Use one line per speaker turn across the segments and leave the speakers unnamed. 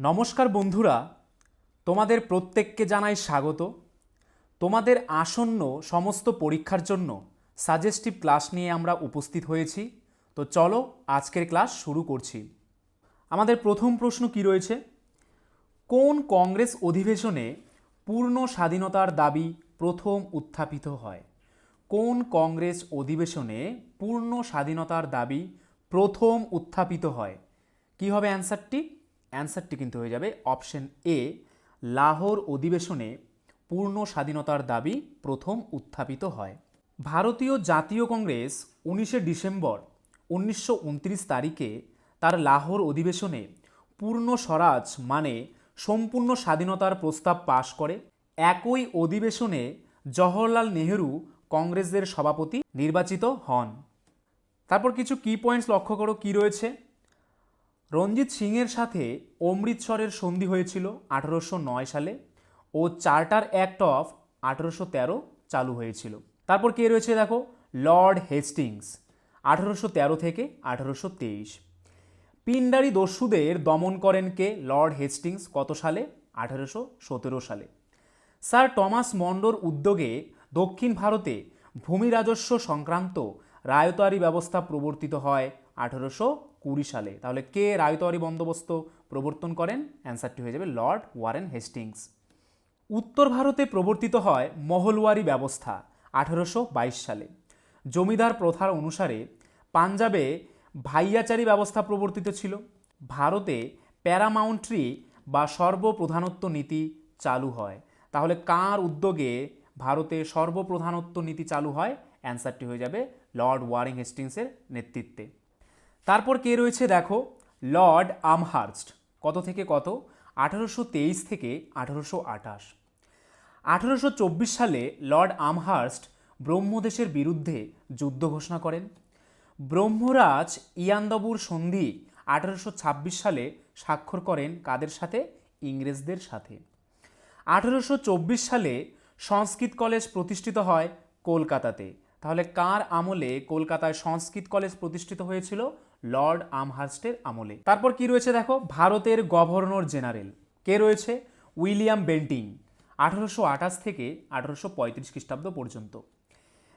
নমস্কার বন্ধুরা, তোমাদের প্রত্যেককে জানাই স্বাগত। তোমাদের আসন্ন সমস্ত পরীক্ষার জন্য সাজেস্টিভ ক্লাস নিয়ে আমরা উপস্থিত হয়েছি। তো চলো আজকের ক্লাস শুরু করছি। আমাদের প্রথম প্রশ্ন কি রয়েছে? কোন কংগ্রেস অধিবেশনে পূর্ণ স্বাধীনতার দাবি প্রথম উত্থাপিত হয়? কোন কংগ্রেস অধিবেশনে পূর্ণ স্বাধীনতার দাবি প্রথম উত্থাপিত হয়? কি হবে অ্যান্সারটি অ্যান্সারটি কিন্তু হয়ে যাবে অপশন এ, লাহোর অধিবেশনে পূর্ণ স্বাধীনতার দাবি প্রথম উত্থাপিত হয়। ভারতীয় জাতীয় কংগ্রেস উনিশে ডিসেম্বর উনিশশো উনত্রিশ তারিখে তার লাহোর অধিবেশনে পূর্ণ স্বরাজ মানে সম্পূর্ণ স্বাধীনতার প্রস্তাব পাশ করে। একই অধিবেশনে জওহরলাল নেহেরু কংগ্রেসের সভাপতি নির্বাচিত হন। তারপর কিছু কি পয়েন্টস লক্ষ্য করো, কি রয়েছে? রঞ্জিত সিংয়ের সাথে অমৃতসরের সন্ধি হয়েছিল আঠারোশো নয় সালে ও চার্টার অ্যাক্ট অফ আঠারোশো তেরো চালু হয়েছিল। তারপর কে রয়েছে দেখো? লর্ড হেস্টিংস, আঠারোশো তেরো থেকে আঠারোশো তেইশ। পিন্ডারি দস্যুদের দমন করেন কে? লর্ড হেস্টিংস কত সালে? আঠারোশো সতেরো সালে। স্যার টমাস মন্ডোর উদ্যোগে দক্ষিণ ভারতে ভূমি রাজস্ব সংক্রান্ত রায়তারি ব্যবস্থা প্রবর্তিত হয় আঠারোশো কুড়ি সালে। তাহলে কে রায়তারি বন্দোবস্ত প্রবর্তন করেন? অ্যান্সারটি হয়ে যাবে লর্ড ওয়ারেন হেস্টিংস। উত্তর ভারতে প্রবর্তিত হয় মহলওয়ারি ব্যবস্থা আঠারোশো বাইশ সালে। জমিদার প্রথার অনুসারে পাঞ্জাবে ভাইয়াচারি ব্যবস্থা প্রবর্তিত ছিল। ভারতে প্যারামাউন্ট্রি বা সর্বপ্রধানত্ব নীতি চালু হয়। তাহলে কার উদ্যোগে ভারতে সর্বপ্রধানত্ব নীতি চালু হয়? অ্যান্সারটি হয়ে যাবে লর্ড ওয়ারিং হেস্টিংসের নেতৃত্বে। তারপর কে রয়েছে দেখো? Lord Amherst. কত থেকে কত? আঠারোশো তেইশ থেকে আঠারোশো আঠাশ। আঠারোশো চব্বিশ সালে লর্ড আমহার্স্ট ব্রহ্মদেশের বিরুদ্ধে যুদ্ধ ঘোষণা করেন। ব্রহ্মরাজ ইয়ান্দবুর সন্ধি আঠারোশো ছাব্বিশ সালে স্বাক্ষর করেন কাদের সাথে? ইংরেজদের সাথে। আঠারোশো চব্বিশ সালে সংস্কৃত কলেজ প্রতিষ্ঠিত হয় কলকাতাতে। তাহলে কার আমলে কলকাতায় সংস্কৃত কলেজ প্রতিষ্ঠিত হয়েছিল? লর্ড আমহার্স্টের আমলে। তারপর কি রয়েছে দেখো? ভারতের গভর্নর জেনারেল। কে রয়েছে? উইলিয়াম বেন্টিং, আঠারোশো আঠাশ থেকে আঠারোশো পঁয়ত্রিশ খ্রিস্টাব্দ পর্যন্ত।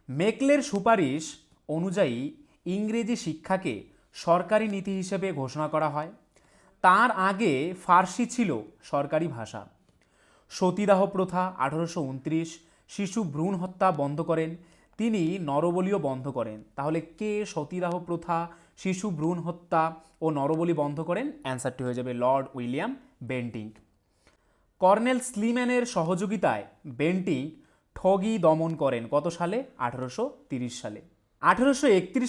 মেকলের সুপারিশ অনুযায়ী ইংরেজি শিক্ষাকে সরকারি নীতি হিসেবে ঘোষণা করা হয়। তার আগে ফার্সি ছিল সরকারি ভাষা। সতীদাহ প্রথা, আঠারোশো উনত্রিশ, শিশু ভ্রূণ হত্যা বন্ধ করেন। তিনি নরবলিও বন্ধ করেন। তাহলে কে সতীদাহ প্রথা শিশু ভ্রূণ হত্যা ও নরবলি বন্ধ করেন, অ্যান্সারটি হয়ে যাবে লর্ড উইলিয়াম বেন্টিং কর্নেল স্লিম্যানের সহযোগিতায় বেন্টিং ঠগি দমন করেন কত সালে? আঠারোশো সালে। আঠারোশো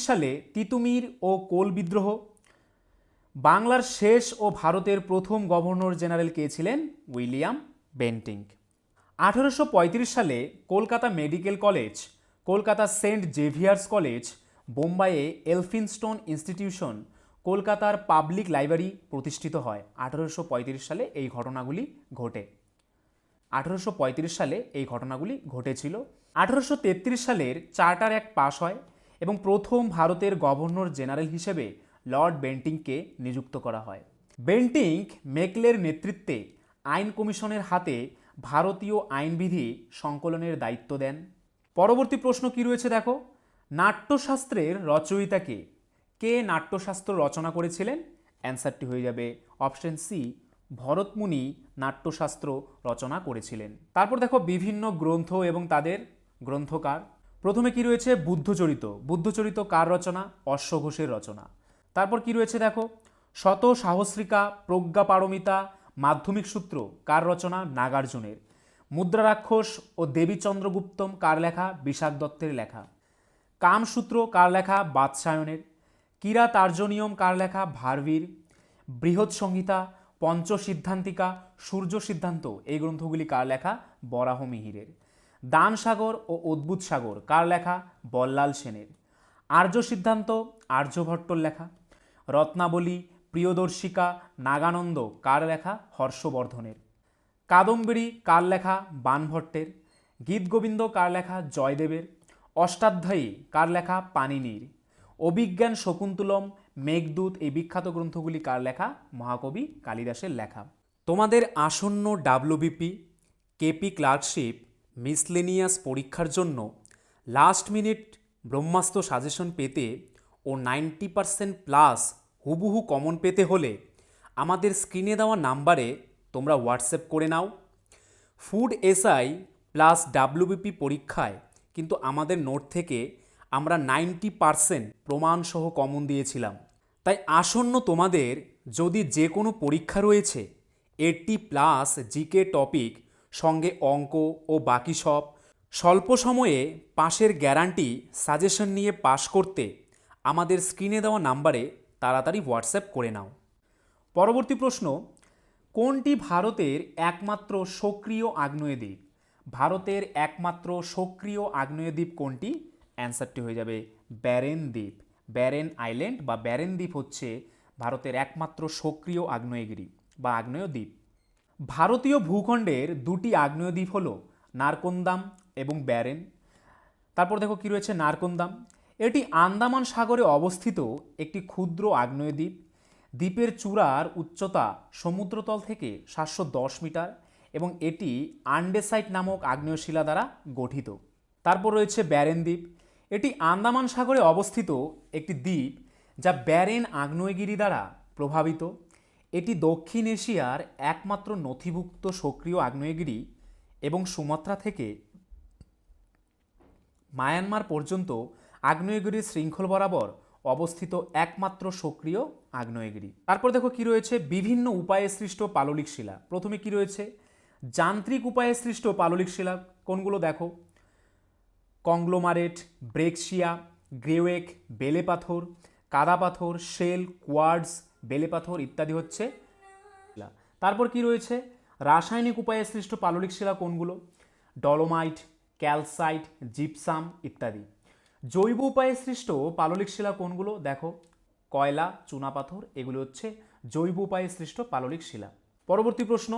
সালে তিতুমির ও কোল বিদ্রোহ। বাংলার শেষ ও ভারতের প্রথম গভর্নর জেনারেল কে ছিলেন? উইলিয়াম বেন্টিং আঠারোশো সালে Kolkata Medical College, Kolkata Saint Xavier's College বোম্বাইয়ে Elphinstone institution, কলকাতার পাবলিক লাইব্রেরি প্রতিষ্ঠিত হয়। আঠারোশো পঁয়ত্রিশ সালে এই ঘটনাগুলি ঘটে। আঠারোশো পঁয়ত্রিশ সালে এই ঘটনাগুলি ঘটেছিল। আঠারোশো তেত্রিশ সালের চার্টার অ্যাক্ট পাশ হয় এবং প্রথম ভারতের গভর্নর জেনারেল হিসেবে লর্ড বেন্টিংকে নিযুক্ত করা হয়। বেন্টিং মেকলের নেতৃত্বে আইন কমিশনের হাতে ভারতীয় আইনবিধি সংকলনের দায়িত্ব দেন। পরবর্তী প্রশ্ন কি রয়েছে দেখো? নাট্যশাস্ত্রের রচয়িতা কে? কে নাট্যশাস্ত্র রচনা করেছিলেন? অ্যান্সারটি হয়ে যাবে অপশন সি, ভরতমুনি নাট্যশাস্ত্র রচনা করেছিলেন। তারপর দেখো বিভিন্ন গ্রন্থ এবং তাদের গ্রন্থকার। প্রথমে কি রয়েছে? বুদ্ধচরিত। বুদ্ধচরিত কার রচনা? অশ্ব ঘোষের রচনা। তারপর কি রয়েছে দেখো? শত সাহস্রিকা প্রজ্ঞা পারমিতা মাধ্যমিক সূত্র কার রচনা? নাগার্জুনের। মুদ্রা রাক্ষস ও দেবী চন্দ্রগুপ্তম কার লেখা? বিশাখ দত্তের লেখা। কামসূত্র কার লেখা বাদশায়নের, কিরা তার্জনিয়ম কার লেখা ভারবীর, বৃহৎ সংহিতা পঞ্চ সিদ্ধান্তিকা সূর্য সিদ্ধান্ত, এই গ্রন্থগুলি কার লেখা বরাহ মিহিরের। দান সাগর ও অদ্ভুত সাগর কার লেখা বল্লাল সেনের। আর্য সিদ্ধান্ত আর্যভট্টর লেখা। রত্নাবলী প্রিয়দর্শিকা নাগানন্দ কার লেখা হর্ষবর্ধনের। কাদম্বরী কার লেখা বানভট্টের। গীতগোবিন্দ কার লেখা জয়দেবের। অষ্টাধ্যায়ী, কার লেখা? পানিনির অভিজ্ঞান শকুন্তলম, মেঘদূত, এই বিখ্যাত গ্রন্থগুলি কার লেখা? মহাকবি কালিদাসের লেখা। তোমাদের আসন্ন ডাব্লিউবিপি, কেপি ক্লার্কশিপ, মিসলেনিয়াস পরীক্ষার জন্য লাস্ট মিনিট ব্রহ্মাস্ত্র সাজেশন পেতে ও নাইনটি পারসেন্ট প্লাস হুবহু কমন পেতে হলে আমাদের স্ক্রিনে দেওয়া নাম্বারে তোমরা হোয়াটসঅ্যাপ করে নাও। ফুড এসআই প্লাস ডাব্লিউবিপি পরীক্ষায় কিন্তু আমাদের নোট থেকে আমরা নাইনটি পারসেন্ট প্রমাণসহ কমন দিয়েছিলাম। তাই আসন্ন তোমাদের যদি যে কোনো পরীক্ষা রয়েছে এইটটি প্লাস জিকে টপিক, সঙ্গে অঙ্ক ও বাকি সব, স্বল্প সময়ে পাশের গ্যারান্টি সাজেশন নিয়ে পাশ করতে আমাদের স্ক্রিনে দেওয়া নাম্বারে তাড়াতাড়ি হোয়াটসঅ্যাপ করে নাও। পরবর্তী প্রশ্ন, কোনটি ভারতের একমাত্র সক্রিয় আগ্নেয় দ্বীপ ভারতের একমাত্র সক্রিয় আগ্নেয় দ্বীপ কোনটি? অ্যান্সারটি হয়ে যাবে ব্যারেন দ্বীপ। ব্যারেন আইল্যান্ড বা ব্যারেন দ্বীপ হচ্ছে ভারতের একমাত্র সক্রিয় আগ্নেয়গিরি বা আগ্নেয় দ্বীপ। ভারতীয় ভূখণ্ডের দুটি আগ্নেয় দ্বীপ হল নারকন্দাম এবং ব্যারেন। তারপর দেখো কি রয়েছে নারকন্দাম। এটি আন্দামান সাগরে অবস্থিত একটি ক্ষুদ্র আগ্নেয় দ্বীপ। দ্বীপের চূড়ার উচ্চতা সমুদ্রতল থেকে সাতশো দশ মিটার। এবং এটি আন্ডেসাইট নামক আগ্নেয় শিলা দ্বারা গঠিত। তারপর রয়েছে ব্যারেন দ্বীপ। এটি আন্দামান সাগরে অবস্থিত একটি দ্বীপ যা ব্যারেন আগ্নেয়গিরি দ্বারা প্রভাবিত। এটি দক্ষিণ এশিয়ার একমাত্র নথিভুক্ত সক্রিয় আগ্নেয়গিরি এবং সুমাত্রা থেকে মায়ানমার পর্যন্ত আগ্নেয়গিরির শৃঙ্খল বরাবর অবস্থিত একমাত্র সক্রিয় আগ্নেয়গিরি। তারপর দেখো কি রয়েছে? বিভিন্ন উপায়ে সৃষ্ট পাললিক শিলা। প্রথমে কি রয়েছে? যান্ত্রিক উপায়ে সৃষ্ট পাললিক শিলা, কোনগুলো দেখো? কংগ্লোমারেট, ব্রেকশিয়া, গ্রেওয়েক বেলে পাথর কাদা পাথর শেল কোয়ার্ডস বেলে পাথর ইত্যাদি হচ্ছে তারপর কি রয়েছে? রাসায়নিক উপায়ে সৃষ্ট পাললিক শিলা কোনগুলো? ডলোমাইট, ক্যালসাইট, জিপসাম ইত্যাদি। জৈব উপায়ে সৃষ্ট পাললিক শিলা কোনগুলো? দেখো, কয়লা, চুনাপাথর, এগুলো হচ্ছে জৈব উপায়ে সৃষ্ট পাললিক শিলা। পরবর্তী প্রশ্ন।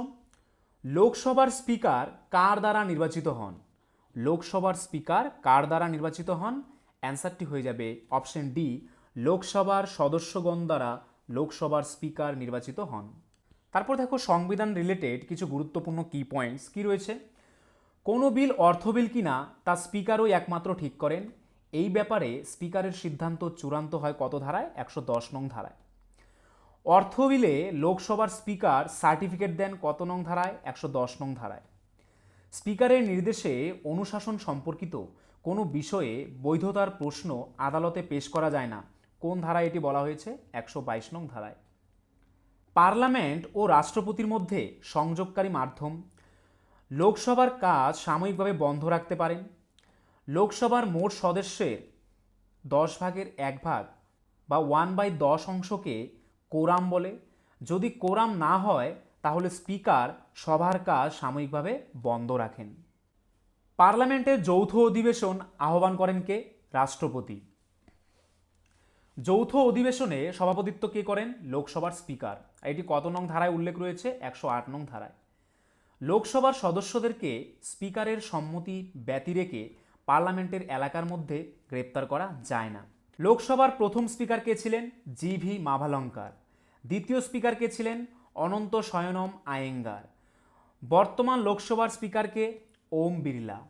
লোকসভার স্পিকার কার দ্বারা নির্বাচিত হন? লোকসভার স্পিকার কার দ্বারা নির্বাচিত হন? অ্যান্সারটি হয়ে যাবে অপশন ডি, লোকসভার সদস্যগণ দ্বারা লোকসভার স্পিকার নির্বাচিত হন। তারপর দেখো সংবিধান রিলেটেড কিছু গুরুত্বপূর্ণ কি পয়েন্টস কি রয়েছে? কোনো বিল অর্থ বিল কিনা তা স্পিকারই একমাত্র ঠিক করেন। এই ব্যাপারে স্পিকারের সিদ্ধান্ত চূড়ান্ত হয় কত ধারায়? একশো দশ নং ধারায়। অর্থ বিলে লোকসভার স্পিকার সার্টিফিকেট দেন কত নং ধারায়? একশো দশ নং ধারায়। স্পিকারের নির্দেশে অনুশাসন সম্পর্কিত কোনো বিষয়ে বৈধতার প্রশ্ন আদালতে পেশ করা যায় না। কোন ধারায় এটি বলা হয়েছে? একশো বাইশ নং ধারায়। পার্লামেন্ট ও রাষ্ট্রপতির মধ্যে সংযোগকারী মাধ্যম। লোকসভার কাজ সাময়িকভাবে বন্ধ রাখতে পারেন। লোকসভার মোট সদস্যের দশ ভাগের এক ভাগ বা ওয়ান বাই দশ অংশকে কোরাম বলে। যদি কোরাম না হয়, তাহলে স্পিকার সভার কাজ সাময়িকভাবে বন্ধ রাখেন। পার্লামেন্টের যৌথ অধিবেশন আহ্বান করেন কে? রাষ্ট্রপতি। যৌথ অধিবেশনে সভাপতিত্ব কে করেন? লোকসভার স্পিকার। এটি কত নং ধারায় উল্লেখ রয়েছে? একশো আট নং ধারায়। লোকসভার সদস্যদেরকে স্পিকারের সম্মতি ব্যতি রেখে পার্লামেন্টের এলাকার মধ্যে গ্রেপ্তার করা যায় না। লোকসভার প্রথম স্পিকার কে ছিলেন? G V Mavalankar. দ্বিতীয় স্পিকার কে ছিলেন? অনন্ত শয়নম আয়েঙ্গার। বর্তমান লোকসভার স্পিকারকে ওম বিড়লা।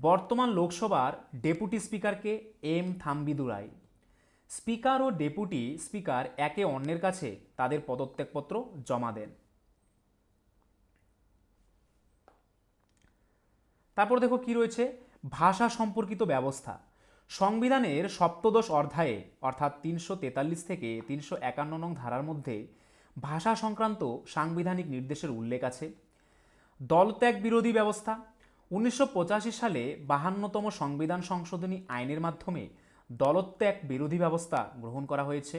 বর্তমান লোকসভার ডেপুটি স্পিকারকে এম থাম্বিদুরাই স্পিকার ও ডেপুটি স্পিকার একে অন্যের কাছে তাদের পদত্যাগপত্র জমা দেন। তারপর দেখো কি রয়েছে? ভাষা সম্পর্কিত ব্যবস্থা। সংবিধানের সপ্তদশ অধ্যায়ে, অর্থাৎ তিনশো তেতাল্লিশ থেকে তিনশো একান্ন নং ধারার মধ্যে ভাষা সংক্রান্ত সাংবিধানিক নির্দেশের উল্লেখ আছে। দলত্যাগ বিরোধী ব্যবস্থা, উনিশশো পঁচাশি সালে বাহান্নতম সংবিধান সংশোধনী আইনের মাধ্যমে দলত্যাগ বিরোধী ব্যবস্থা গ্রহণ করা হয়েছে।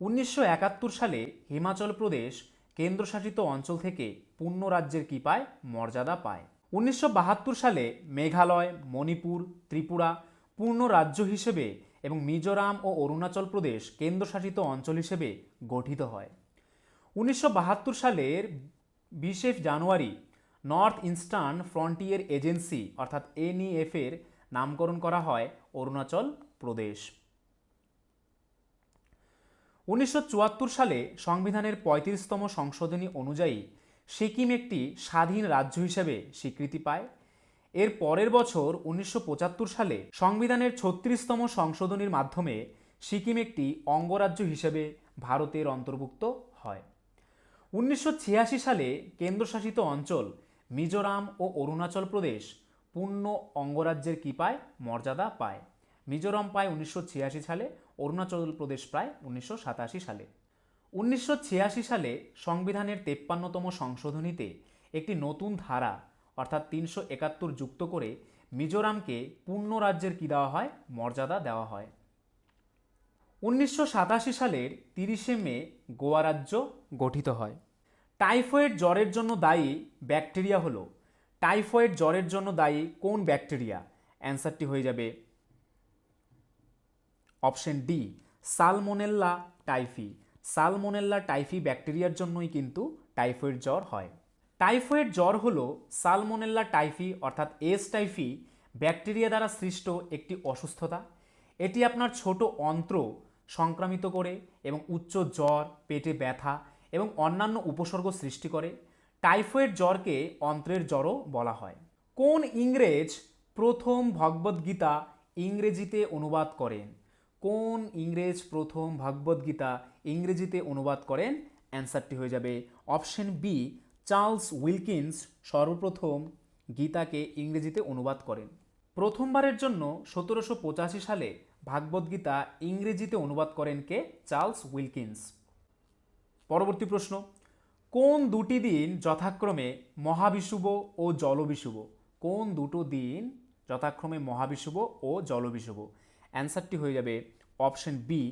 উনিশশো একাত্তর সালে হিমাচল প্রদেশ কেন্দ্রশাসিত অঞ্চল থেকে পূর্ণ রাজ্যের কি পায়? মর্যাদা পায়। উনিশশো বাহাত্তর সালে মেঘালয়, মণিপুর, ত্রিপুরা পূর্ণ রাজ্য হিসেবে এবং মিজোরাম ও অরুণাচল প্রদেশ কেন্দ্রশাসিত অঞ্চল হিসেবে গঠিত হয়। উনিশশো বাহাত্তর সালের বিশে জানুয়ারি নর্থ ইস্টার্ন ফ্রন্টিয়ার এজেন্সি অর্থাৎ এনইএফ এর নামকরণ করা হয় অরুণাচল প্রদেশ। উনিশশো চুয়াত্তর সালে সংবিধানের পঁয়ত্রিশতম সংশোধনী অনুযায়ী সিকিম একটি স্বাধীন রাজ্য হিসেবে স্বীকৃতি পায়। এর পরের বছর উনিশশো পঁচাত্তর সালে সংবিধানের ছত্রিশতম সংশোধনীর মাধ্যমে সিকিম একটি অঙ্গরাজ্য হিসেবে ভারতের অন্তর্ভুক্ত হয়। উনিশশো ছিয়াশি সালে কেন্দ্রশাসিত অঞ্চল মিজোরাম ও অরুণাচল প্রদেশ পূর্ণ অঙ্গরাজ্যের কি পায় মর্যাদা পায়। মিজোরাম পায় উনিশশো ছিয়াশি সালে, অরুণাচল প্রদেশ প্রায় উনিশশো সাতাশি সালে। উনিশশো ছিয়াশি সালে সংবিধানের তেপ্পান্নতম সংশোধনীতে একটি নতুন ধারা অর্থাৎ তিনশো একাত্তর যুক্ত করে মিজোরামকে পূর্ণ রাজ্যের কী দেওয়া হয়? মর্যাদা দেওয়া হয়। উনিশশো সাতাশি সালের তিরিশে মে গোয়া রাজ্য গঠিত হয়। টাইফয়েড জ্বরের জন্য দায়ী ব্যাকটেরিয়া হলো। টাইফয়েড জ্বরের জন্য দায়ী কোন ব্যাকটেরিয়া? অ্যান্সারটি হয়ে যাবে। Option D, salmonella typhi. Salmonella typhi ব্যাকটেরিয়ার জন্যই কিন্তু টাইফয়েড জ্বর হয়। টাইফয়েড জ্বর হলো সালমোনেল্লা টাইফি, অর্থাৎ এস টাইফি, ব্যাকটেরিয়া দ্বারা সৃষ্ট একটি অসুস্থতা। এটি আপনার ছোট অন্ত্র সংক্রামিত করে এবং উচ্চ জ্বর, পেটে ব্যথা এবং অন্যান্য উপসর্গ সৃষ্টি করে। টাইফয়েড জ্বরকে অন্ত্রের জ্বরও বলা হয়। কোন ইংরেজ প্রথম ভগবদ্গীতা ইংরেজিতে অনুবাদ করেন? কোন ইংরেজ প্রথম ভগবদ্গীতা ইংরেজিতে অনুবাদ করেন? অ্যান্সারটি হয়ে যাবে অপশন বি চার্লস উইলকিন্স সর্বপ্রথম গীতাকে ইংরেজিতে অনুবাদ করেন। প্রথমবারের জন্য সতেরোশো পঁচাশি সালে ভাগবদ্গীতা ইংরেজিতে অনুবাদ করেন কে? Charles Wilkins. পরবর্তী প্রশ্ন, কোন দুটি দিন যথাক্রমে মহাবিষুব ও জলবিষুব? কোন দুটো দিন যথাক্রমে মহাবিষুব ও জলবিষুব? অ্যান্সারটি হয়ে যাবে অপশন বি,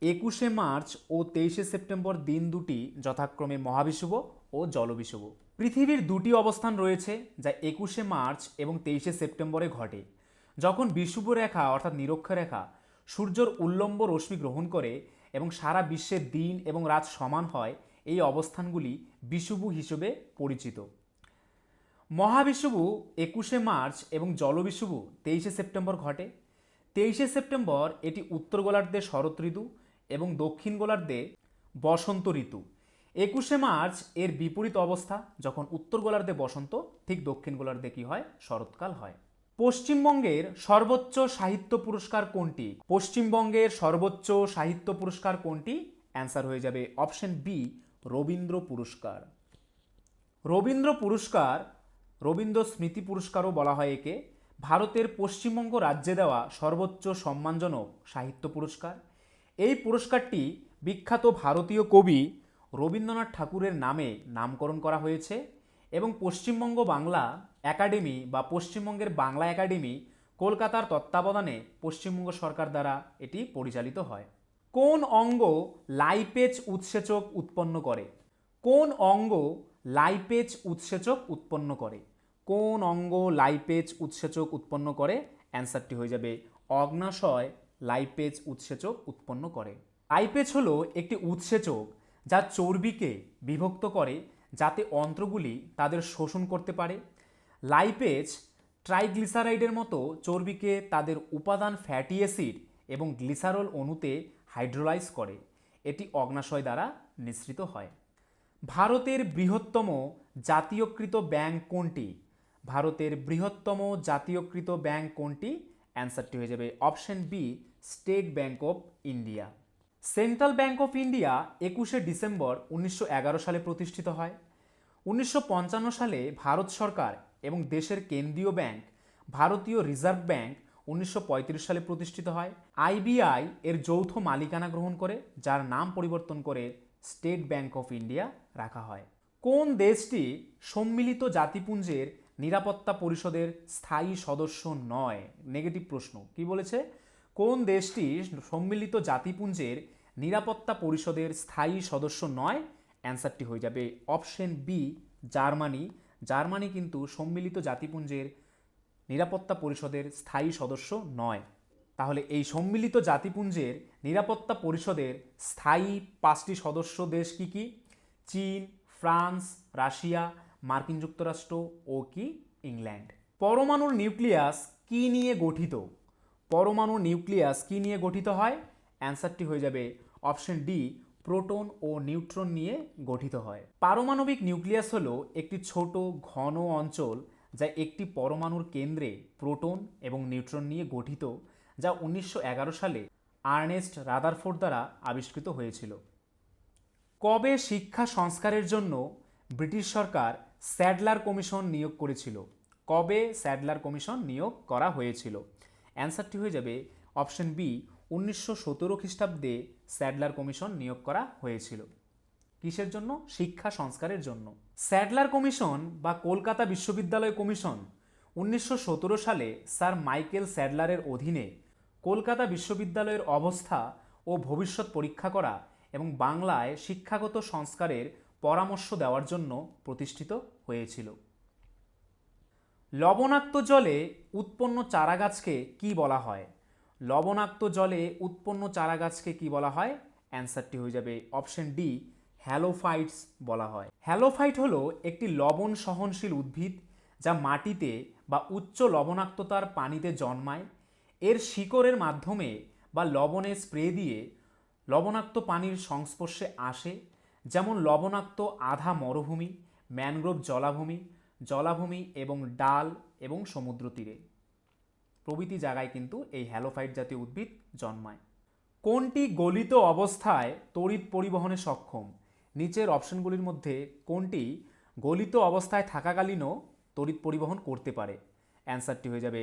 একুশে মার্চ ও তেইশে সেপ্টেম্বর দিন দুটি যথাক্রমে মহাবিষুব ও জলবিষুব। পৃথিবীর দুটি অবস্থান রয়েছে যা একুশে মার্চ এবং তেইশে সেপ্টেম্বরে ঘটে। যখন বিষুব রেখা অর্থাৎ নিরক্ষরেখা সূর্যর উল্লম্ব রশ্মি গ্রহণ করে এবং সারা বিশ্বের দিন এবং রাত সমান হয়, এই অবস্থানগুলি বিষুবু হিসেবে পরিচিত। মহাবিষুবু একুশে মার্চ এবং জলবিষুবু তেইশে সেপ্টেম্বর ঘটে। তেইশে সেপ্টেম্বর এটি উত্তর গোলার্ধে শরৎ ঋতু এবং দক্ষিণ গোলার্ধে বসন্ত ঋতু। একুশে মার্চ এর বিপরীত অবস্থা, যখন উত্তর গোলার্ধে বসন্ত, ঠিক দক্ষিণ গোলার্ধে কি হয়? শরৎকাল হয়। পশ্চিমবঙ্গের সর্বোচ্চ সাহিত্য পুরস্কার কোনটি? পশ্চিমবঙ্গের সর্বোচ্চ সাহিত্য পুরস্কার কোনটি? অ্যান্সার হয়ে যাবে অপশন বি, রবীন্দ্র পুরস্কার। রবীন্দ্র পুরস্কার, রবীন্দ্র স্মৃতি পুরস্কারও বলা হয় একে। ভারতের পশ্চিমবঙ্গ রাজ্যে দেওয়া সর্বোচ্চ সম্মানজনক সাহিত্য পুরস্কার। এই পুরস্কারটি বিখ্যাত ভারতীয় কবি রবীন্দ্রনাথ ঠাকুরের নামে নামকরণ করা হয়েছে এবং পশ্চিমবঙ্গ বাংলা একাডেমি বা পশ্চিমবঙ্গের বাংলা একাডেমি কলকাতার তত্ত্বাবধানে পশ্চিমবঙ্গ সরকার দ্বারা এটি পরিচালিত হয়। কোন অঙ্গ লাইপেজ উৎসেচক উৎপন্ন করে? কোন অঙ্গ লাইপেজ উৎসেচক উৎপন্ন করে? কোন অঙ্গ লাইপেজ উৎসেচক উৎপন্ন করে? অ্যান্সারটি হয়ে যাবে অগ্নাশয় লাইপেজ উৎসেচক উৎপন্ন করে। লাইপেজ হলো একটি উৎসেচক যা চর্বিকে বিভক্ত করে যাতে অন্ত্রগুলি তাদের শোষণ করতে পারে। লাইপেজ ট্রাইগ্লিসারাইডের মতো চর্বিকে তাদের উপাদান ফ্যাটি অ্যাসিড এবং গ্লিসারল অণুতে হাইড্রোলাইজ করে। এটি অগ্নাশয় দ্বারা নিঃসৃত হয়। ভারতের বৃহত্তম জাতীয়কৃত ব্যাংক কোনটি? ভারতের বৃহত্তম জাতীয়কৃত ব্যাংক কোনটি? অ্যান্সারটি হয়ে যাবে option B, State Bank of India. Central Bank of India একুশে ডিসেম্বর উনিশশো এগারো সালে প্রতিষ্ঠিত হয়। উনিশশো পঞ্চান্ন সালে ভারত সরকার এবং দেশের কেন্দ্রীয় ব্যাংক ভারতীয় রিজার্ভ ব্যাংক উনিশশো পঁয়ত্রিশ সালে প্রতিষ্ঠিত হয়। আইবিআই এর যৌথ মালিকানা গ্রহণ করে, যার নাম পরিবর্তন করে স্টেট ব্যাংক অফ ইন্ডিয়া রাখা হয়। কোন দেশটি সম্মিলিত জাতিপুঞ্জের নিরাপত্তা পরিষদের স্থায়ী সদস্য নয়? নেগেটিভ প্রশ্ন। কি বলেছে? কোন দেশটি সম্মিলিত জাতিপুঞ্জের নিরাপত্তা পরিষদের স্থায়ী সদস্য নয়, অ্যান্সারটি হয়ে যাবে অপশন বি, জার্মানি। জার্মানি কিন্তু সম্মিলিত জাতিপুঞ্জের নিরাপত্তা পরিষদের স্থায়ী সদস্য নয়। তাহলে এই সম্মিলিত জাতিপুঞ্জের নিরাপত্তা পরিষদের স্থায়ী পাঁচটি সদস্য দেশ কি কি? চীন, ফ্রান্স, রাশিয়া, মার্কিন যুক্তরাষ্ট্র ও কি? ইংল্যান্ড। পরমাণুর নিউক্লিয়াস কি নিয়ে গঠিত? পরমাণু নিউক্লিয়াস কি নিয়ে গঠিত হয়? অ্যান্সারটি হয়ে যাবে অপশন ডি, প্রোটন ও নিউট্রন নিয়ে গঠিত হয়। পারমাণবিক নিউক্লিয়াস হলো একটি ছোট, ঘন অঞ্চল যা একটি পরমাণুর কেন্দ্রে প্রোটন এবং নিউট্রন নিয়ে গঠিত, যা উনিশশো এগারো সালে আর্নেস্ট রাদারফোর্ড দ্বারা আবিষ্কৃত হয়েছিল। কবে শিক্ষা সংস্কারের জন্য ব্রিটিশ সরকার স্যাডলার কমিশন নিয়োগ করেছিল? কবে স্যাডলার কমিশন নিয়োগ করা হয়েছিল? অ্যান্সারটি হয়ে যাবে অপশন বি উনিশশো সতেরো খ্রিস্টাব্দে স্যাডলার কমিশন নিয়োগ করা হয়েছিল। কিসের জন্য? শিক্ষা সংস্কারের জন্য। স্যাডলার কমিশন বা কলকাতা বিশ্ববিদ্যালয় কমিশন উনিশশো সতেরো সালে স্যার মাইকেল স্যাডলারের অধীনে কলকাতা বিশ্ববিদ্যালয়ের অবস্থা ও ভবিষ্যৎ পরীক্ষা করা এবং বাংলায় শিক্ষাগত সংস্কারের পরামর্শ দেওয়ার জন্য প্রতিষ্ঠিত হয়েছিল। লবণাক্ত জলে উৎপন্ন চারাগাছকে কি বলা হয়? লবণাক্ত জলে উৎপন্ন চারাগাছকে কি বলা হয়? অ্যান্সারটি হয়ে যাবে অপশন ডি, হ্যালোফাইটস বলা হয়। হ্যালোফাইট হলো একটি লবণ সহনশীল উদ্ভিদ যা মাটিতে বা উচ্চ লবণাক্ততার পানিতে জন্মায়। এর শিকড়ের মাধ্যমে বা লবণে স্প্রে দিয়ে লবণাক্ত পানির সংস্পর্শে আসে, যেমন লবণাক্ত আধা মরুভূমি, ম্যানগ্রোভ জলাভূমি জলাভূমি এবং ডাল এবং সমুদ্র তীরে প্রভৃতি জায়গায় কিন্তু এই হ্যালোফাইট জাতীয় উদ্ভিদ জন্মায়। কোনটি গলিত অবস্থায় তড়িৎ পরিবহনে সক্ষম? নিচের অপশনগুলির মধ্যে কোনটি গলিত অবস্থায় থাকাকালীনও তড়িৎ পরিবহন করতে পারে? অ্যান্সারটি হয়ে যাবে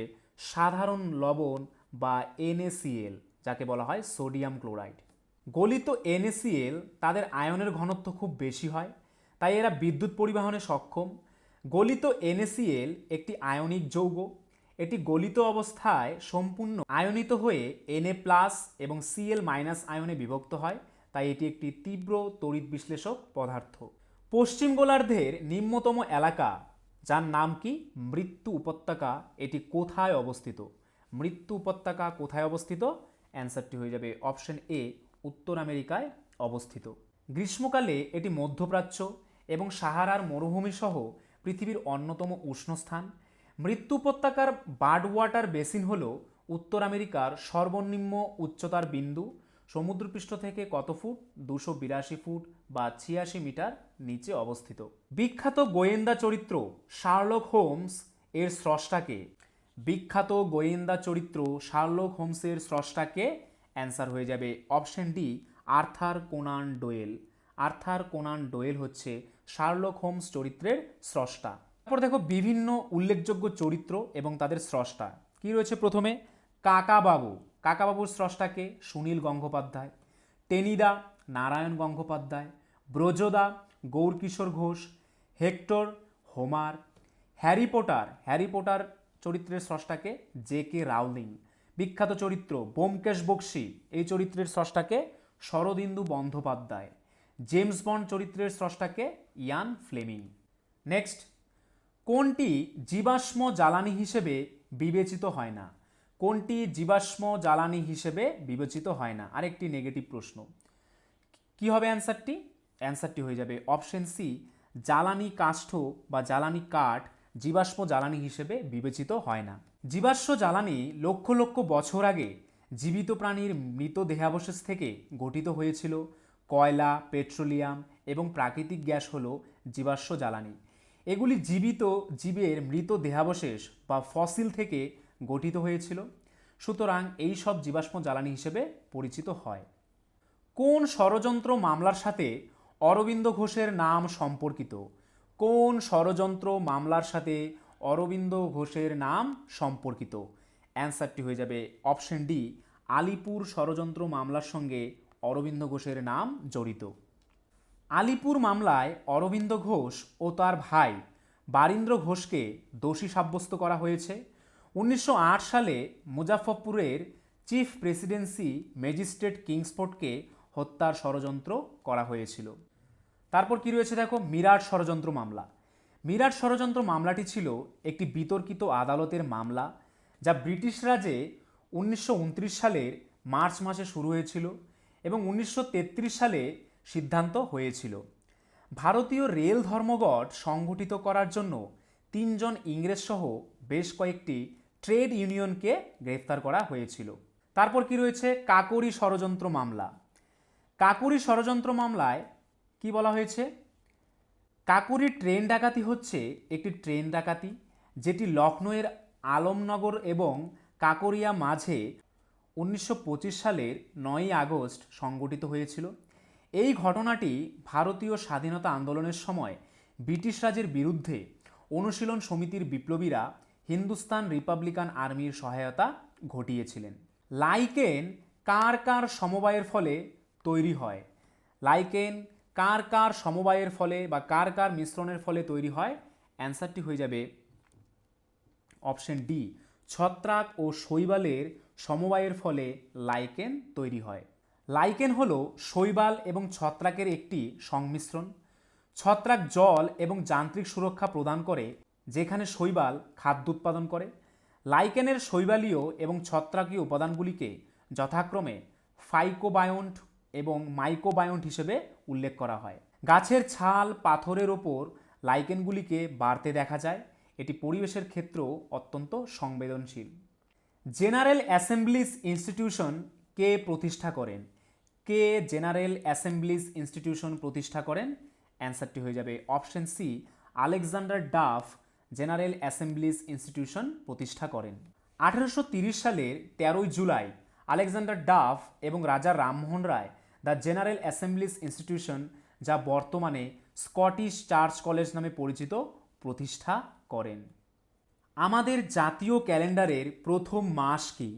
সাধারণ লবণ বা এনএসিএল যাকে বলা হয় সোডিয়াম ক্লোরাইড। গলিত এনএসিএল তাদের আয়নের ঘনত্ব খুব বেশি হয়, তাই এরা বিদ্যুৎ পরিবহনে সক্ষম। গলিত এনএসিএল একটি আয়নিক যৌগ এটি গলিত অবস্থায় সম্পূর্ণ আয়নিত হয়ে এনএ প্লাস এবং সিএল মাইনাস আয়নে বিভক্ত হয়, তাই এটি একটি তীব্র তড়িৎ বিশ্লেষক পদার্থ। পশ্চিম গোলার্ধের নিম্নতম এলাকা, যার নাম কি? মৃত্যু উপত্যকা, এটি কোথায় অবস্থিত? মৃত্যু উপত্যকা কোথায় অবস্থিত? অ্যান্সারটি হয়ে যাবে অপশন এ উত্তর আমেরিকায় অবস্থিত। গ্রীষ্মকালে এটি মধ্যপ্রাচ্য এবং সাহারার মরুভূমি সহ পৃথিবীর অন্যতম উষ্ণস্থান। মৃত্যু উপত্যকার বার্ড ওয়াটার বেসিন হল উত্তর আমেরিকার সর্বনিম্ন উচ্চতার বিন্দু। সমুদ্রপৃষ্ঠ থেকে কত ফুট? দুশো বিরাশি ফুট বা ছিয়াশি মিটার নিচে অবস্থিত। বিখ্যাত গোয়েন্দা চরিত্র শার্লক হোমস এর স্রষ্টাকে। বিখ্যাত গোয়েন্দা চরিত্র শার্লক হোমসের স্রষ্টাকে অ্যান্সার হয়ে যাবে option D, Arthur Conan Doyle. Arthur Conan Doyle হচ্ছে শার্লক হোমস চরিত্রের স্রষ্টা। তারপর দেখো বিভিন্ন উল্লেখযোগ্য চরিত্র এবং তাদের স্রষ্টা। কি রয়েছে প্রথমে? কাকাবাবু। কাকাবাবুর স্রষ্টাকে Sunil Gangopadhyay. Tenida Narayan Gangopadhyay. Brajada Gourkishore Ghosh. Hector Homer. Harry Potter. Harry Potter চরিত্রের স্রষ্টাকে জে কে রাউলিং। বিখ্যাত চরিত্র বোমকেশ বক্সি। এই চরিত্রের স্রষ্টাকে শরদিন্দু বন্দ্যোপাধ্যায়। জেমস বন্ড চরিত্রের স্রষ্টাকে ইয়ান ফ্লেমিং। নেক্সট। কোনটি জীবাশ্ম জ্বালানি হিসেবে বিবেচিত হয় না? কোনটি জীবাশ্ম জ্বালানি হিসেবে বিবেচিত হয় না? আরেকটি নেগেটিভ প্রশ্ন। কি হবে অ্যান্সারটি? অ্যান্সারটি হয়ে যাবে অপশন সি, জ্বালানি কাষ্ঠ বা জ্বালানি কাঠ জীবাশ্ম জ্বালানি হিসেবে বিবেচিত হয় না। জীবাশ্ম জ্বালানি লক্ষ লক্ষ বছর আগে জীবিত প্রাণীর মৃত দেহাবশেষ থেকে গঠিত হয়েছিল। কয়লা, পেট্রোলিয়াম এবং প্রাকৃতিক গ্যাস হলো জীবাশ্ম জ্বালানি। এগুলি জীবিত জীবের মৃত দেহাবশেষ বা ফসিল থেকে গঠিত হয়েছিল। সুতরাং এই সব জীবাশ্ম জ্বালানি হিসেবে পরিচিত হয়। কোন ষড়যন্ত্র মামলার সাথে অরবিন্দ ঘোষের নাম সম্পর্কিত? কোন ষড়যন্ত্র মামলার সাথে অরবিন্দ ঘোষের নাম সম্পর্কিত? অ্যান্সারটি হয়ে যাবে অপশন ডি, আলিপুর ষড়যন্ত্র মামলার সঙ্গে অরবিন্দ ঘোষের নাম জড়িত। আলিপুর মামলায় অরবিন্দ ঘোষ ও তার ভাই বারীন্দ্র ঘোষকে দোষী সাব্যস্ত করা হয়েছে। উনিশশো আট সালে মুজাফফরপুরের চিফ প্রেসিডেন্সি ম্যাজিস্ট্রেট কিংসফোর্ডকে হত্যার ষড়যন্ত্র করা হয়েছিল। তারপর কি রয়েছে দেখো? মিরাট ষড়যন্ত্র মামলা। মিরাট ষড়যন্ত্র মামলাটি ছিল একটি বিতর্কিত আদালতের মামলা, যা ব্রিটিশ রাজে উনিশশো সালের মার্চ মাসে শুরু হয়েছিল এবং উনিশশো তেত্রিশ সালে সিদ্ধান্ত হয়েছিল। ভারতীয় রেল ধর্মঘট সংগঠিত করার জন্য তিনজন ইংরেজ সহ বেশ কয়েকটি ট্রেড ইউনিয়নকে গ্রেফতার করা হয়েছিল। তারপর কি রয়েছে? কাকুরি ষড়যন্ত্র মামলা। কাকুরি ষড়যন্ত্র মামলায় কি বলা হয়েছে? কাকুরি ট্রেন ডাকাতি হচ্ছে একটি ট্রেন ডাকাতি, যেটি লখনৌয়ের আলমনগর এবং কাকরিয়া মাঝে উনিশশো পঁচিশ সালের নয়ই আগস্ট সংগঠিত হয়েছিল। এই ঘটনাটি ভারতীয় স্বাধীনতা আন্দোলনের সময় ব্রিটিশ রাজের বিরুদ্ধে অনুশীলন সমিতির বিপ্লবীরা হিন্দুস্তান রিপাবলিকান আর্মির সহায়তা ঘটিয়েছিলেন। লাইকেন কার কার সমবায়ের ফলে তৈরি হয়। লাইকেন কার কার সমবায়ের ফলে বা কার কার মিশ্রণের ফলে তৈরি হয়। অ্যান্সারটি হয়ে যাবে অপশন ডি, ছত্রাক ও শৈবালের সমবায়ের ফলে লাইকেন তৈরি হয়। লাইকেন হল শৈবাল এবং ছত্রাকের একটি সংমিশ্রণ। ছত্রাক জল এবং যান্ত্রিক সুরক্ষা প্রদান করে, যেখানে শৈবাল খাদ্য উৎপাদন করে। লাইকেনের শৈবালীয় এবং ছত্রাকীয় উপাদানগুলিকে যথাক্রমে ফাইকোবায়ন্ট এবং মাইকোবায়ন্ট হিসেবে উল্লেখ করা হয়। গাছের ছাল, পাথরের ওপর লাইকেনগুলিকে বাড়তে দেখা যায়। এটি পরিবেশের ক্ষেত্রেও অত্যন্ত সংবেদনশীল। জেনারেল অ্যাসেম্বলিজ ইনস্টিটিউশন কে প্রতিষ্ঠা করেন? কে জেনারেল অ্যাসেম্বলিজ ইনস্টিটিউশন প্রতিষ্ঠা করেন? অ্যান্সারটি হয়ে যাবে option C, Alexander Duff, General Assembly's Institution প্রতিষ্ঠা করেন। আঠারোশো সালের তেরোই জুলাই, আলেকজান্ডার ডাফ এবং Raja Rammohan Roy, the General Assembly's Institution, যা বর্তমানে স্কটিশ চার্চ কলেজ নামে পরিচিত, প্রতিষ্ঠা করেন। আমাদের জাতীয় ক্যালেন্ডারের প্রথম মাস কি?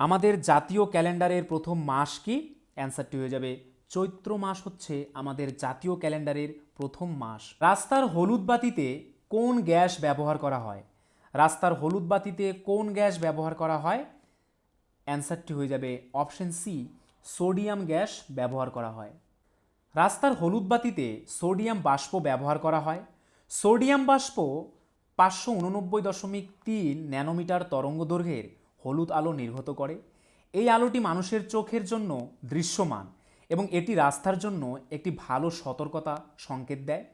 আমাদের জাতীয় ক্যালেন্ডারের প্রথম মাস কি? অ্যান্সারটি হয়ে যাবে। চৈত্র মাস হচ্ছে আমাদের জাতীয় ক্যালেন্ডারের প্রথম মাস। রাস্তার হলুদ বাতিতে কোন গ্যাস ব্যবহার করা হয়? রাস্তার হলুদ বাতিতে কোন গ্যাস ব্যবহার করা হয়? অ্যান্সারটি হয়ে যাবে। অপশন সি সোডিয়াম গ্যাস ব্যবহার করা হয়। রাস্তার হলুদ বাতিতে সোডিয়াম বাষ্প ব্যবহার করা হয়। সোডিয়াম বাষ্প পাঁচশো উননব্বই দশমিক তিন ন্যানোমিটার তরঙ্গ দৈর্ঘ্যের হলুদ আলো নির্গত করে। এই আলোটি মানুষের চোখের জন্য দৃশ্যমান এবং এটি রাস্তার জন্য একটি ভালো সতর্কতা সংকেত দেয়।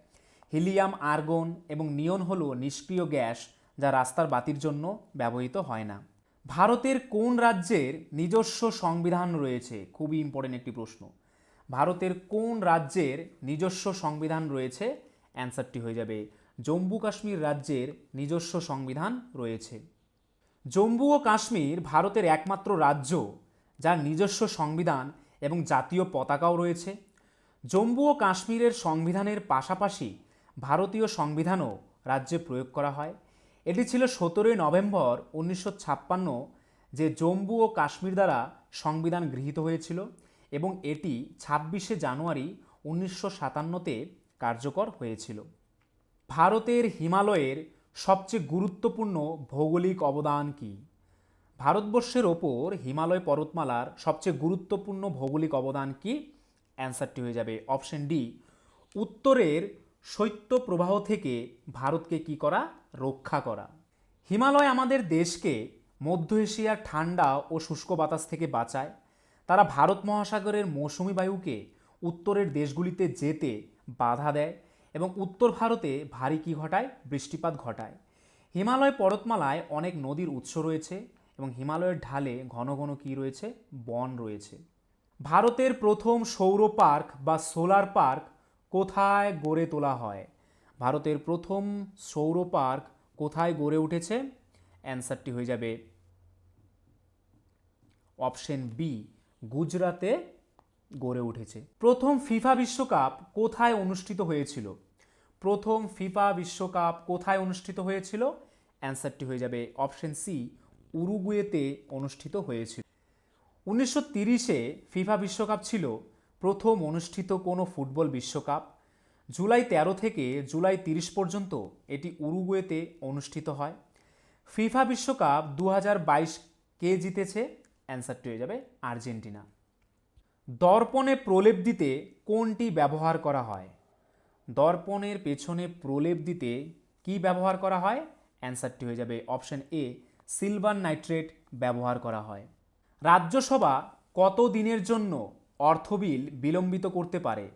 হিলিয়াম আর্গন এবং নিয়ন হল নিষ্ক্রিয় গ্যাস যা রাস্তার বাতির জন্য ব্যবহৃত হয় না। ভারতের কোন রাজ্যের নিজস্ব সংবিধান রয়েছে? খুবই ইম্পর্টেন্ট একটি প্রশ্ন। ভারতের কোন রাজ্যের নিজস্ব সংবিধান রয়েছে? অ্যান্সারটি হয়ে যাবে। জম্মু কাশ্মীর রাজ্যের নিজস্ব সংবিধান রয়েছে। জম্মু ও কাশ্মীর ভারতের একমাত্র রাজ্য, যার নিজস্ব সংবিধান এবং জাতীয় পতাকাও রয়েছে। জম্মু ও কাশ্মীরের সংবিধানের পাশাপাশি ভারতীয় সংবিধানও রাজ্যে প্রয়োগ করা হয়। এটি ছিল সতেরোই নভেম্বর উনিশশো ছাপ্পান্ন, যে জম্মু ও কাশ্মীর দ্বারা সংবিধান গৃহীত হয়েছিল এবং এটি ছাব্বিশে জানুয়ারি উনিশশো সাতান্নতে কার্যকর হয়েছিল। ভারতের হিমালয়ের সবচেয়ে গুরুত্বপূর্ণ ভৌগোলিক অবদান কি? ভারতবর্ষের ওপর হিমালয় পর্বতমালার সবচেয়ে গুরুত্বপূর্ণ ভৌগোলিক অবদান কি? অ্যান্সারটি হয়ে যাবে অপশন ডি, উত্তরের শৈত্য প্রবাহ থেকে ভারতকে কি করা? রক্ষা করা। হিমালয় আমাদের দেশকে মধ্য এশিয়ার ঠান্ডা ও শুষ্ক বাতাস থেকে বাঁচায়। তারা ভারত মহাসাগরের মৌসুমি বায়ুকে উত্তরের দেশগুলিতে যেতে বাধা দেয়। এবং উত্তর ভারতে ভারী কী ঘটায়? বৃষ্টিপাত ঘটায়। হিমালয় পর্বতমালায় অনেক নদীর উৎস রয়েছে এবং হিমালয়ের ঢালে ঘন ঘন কী রয়েছে? বন রয়েছে। ভারতের প্রথম সৌর পার্ক বা সোলার পার্ক কোথায় গড়ে তোলা হয়? ভারতের প্রথম সৌর পার্ক কোথায় গড়ে উঠেছে? অ্যান্সারটি হয়ে যাবে অপশন বি, গুজরাতে গড়ে উঠেছে। প্রথম ফিফা বিশ্বকাপ কোথায় অনুষ্ঠিত হয়েছিল? প্রথম ফিফা বিশ্বকাপ কোথায় অনুষ্ঠিত হয়েছিল? অ্যান্সারটি হয়ে যাবে অপশন সি, উরুগুয়েতে অনুষ্ঠিত হয়েছিল। উনিশশো তিরিশে ফিফা বিশ্বকাপ ছিল প্রথম অনুষ্ঠিত কোনো ফুটবল বিশ্বকাপ। জুলাই তেরো থেকে জুলাই তিরিশ পর্যন্ত এটি উরুগুয়েতে অনুষ্ঠিত হয়। ফিফা বিশ্বকাপ দু কে জিতেছে? অ্যান্সারটি হয়ে যাবে আর্জেন্টিনা। দর্পণে প্রলেপ দিতে কোনটি ব্যবহার করা হয়? দর্পণের পেছনে প্রলেপ দিতে কি ব্যবহার করা হয়? অ্যান্সারটি হয়ে যাবে অপশন এ, সিলভার নাইট্রেট ব্যবহার করা হয়। রাজ্যসভা কত দিনের জন্য অর্থবিল বিলম্বিত করতে পারে?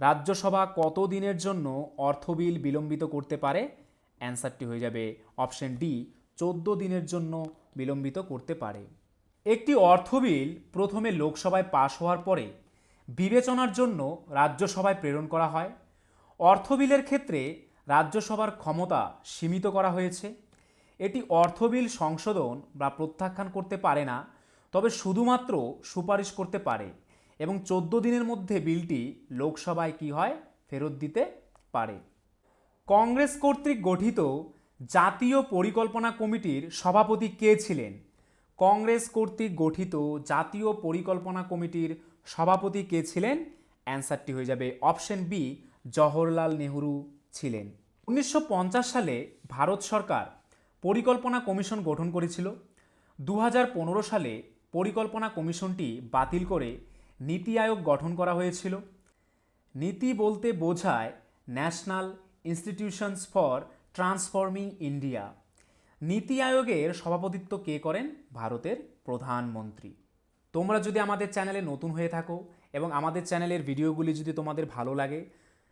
রাজ্যসভা কত দিনের জন্য অর্থবিল বিলম্বিত করতে পারে? অ্যান্সারটি হয়ে যাবে অপশন ডি, চোদ্দ দিনের জন্য বিলম্বিত করতে পারে। একটি অর্থ বিল প্রথমে লোকসভায় পাশ হওয়ার পরে বিবেচনার জন্য রাজ্যসভায় প্রেরণ করা হয়। অর্থ বিলের ক্ষেত্রে রাজ্যসভার ক্ষমতা সীমিত করা হয়েছে। এটি অর্থ বিল সংশোধন বা প্রত্যাখ্যান করতে পারে না, তবে শুধুমাত্র সুপারিশ করতে পারে এবং চোদ্দ দিনের মধ্যে বিলটি লোকসভায় কি হয় ফেরত দিতে পারে। কংগ্রেস কর্তৃক গঠিত জাতীয় পরিকল্পনা কমিটির সভাপতি কে ছিলেন? কংগ্রেস কর্তৃক গঠিত জাতীয় পরিকল্পনা কমিটির সভাপতি কে ছিলেন? অ্যান্সারটি হয়ে যাবে অপশন বি জওহরলাল নেহরু ছিলেন। উনিশশো পঞ্চাশ সালে ভারত সরকার পরিকল্পনা কমিশন গঠন করেছিল। দু হাজার পনেরো সালে পরিকল্পনা কমিশনটি বাতিল করে নীতি আয়োগ গঠন করা হয়েছিল। নীতি বলতে বোঝায় National Institutions for Transforming India. NITI আয়োগের সভাপতিত্ব কে করেন? ভারতের প্রধানমন্ত্রী। তোমরা যদি আমাদের চ্যানেলে নতুন হয়ে থাকো এবং আমাদের চ্যানেলের ভিডিওগুলি যদি তোমাদের ভালো লাগে